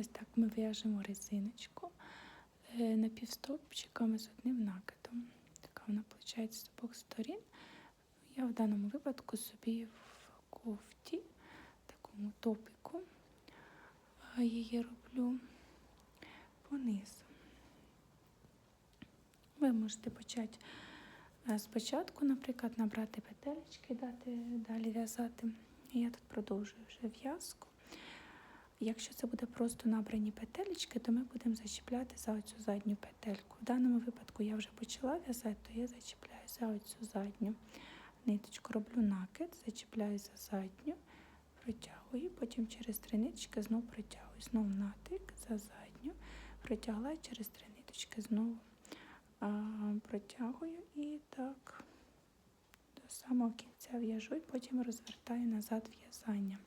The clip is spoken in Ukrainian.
Ось так ми в'яжемо резиночку е, напівстовпчиками з одним накидом. Така вона виходить з обох сторін. Я в даному випадку собі в кофті, такому топіку, її роблю понизу. Ви можете почати е, спочатку, наприклад, набрати петелечки, дати далі в'язати. Я тут продовжую вже в'язку. Якщо це буде просто набрані петелечки, то ми будемо зачіпляти за оцю задню петельку. В даному випадку я вже почала в'язати, то я зачіпляю за оцю задню ниточку, роблю накид, зачіпляю за задню, протягую, потім через три ниточки знову протягую. Знову натик за задню, протягла і через три ниточки знову протягую і так до самого кінця в'яжу, і потім розвертаю назад в'язання.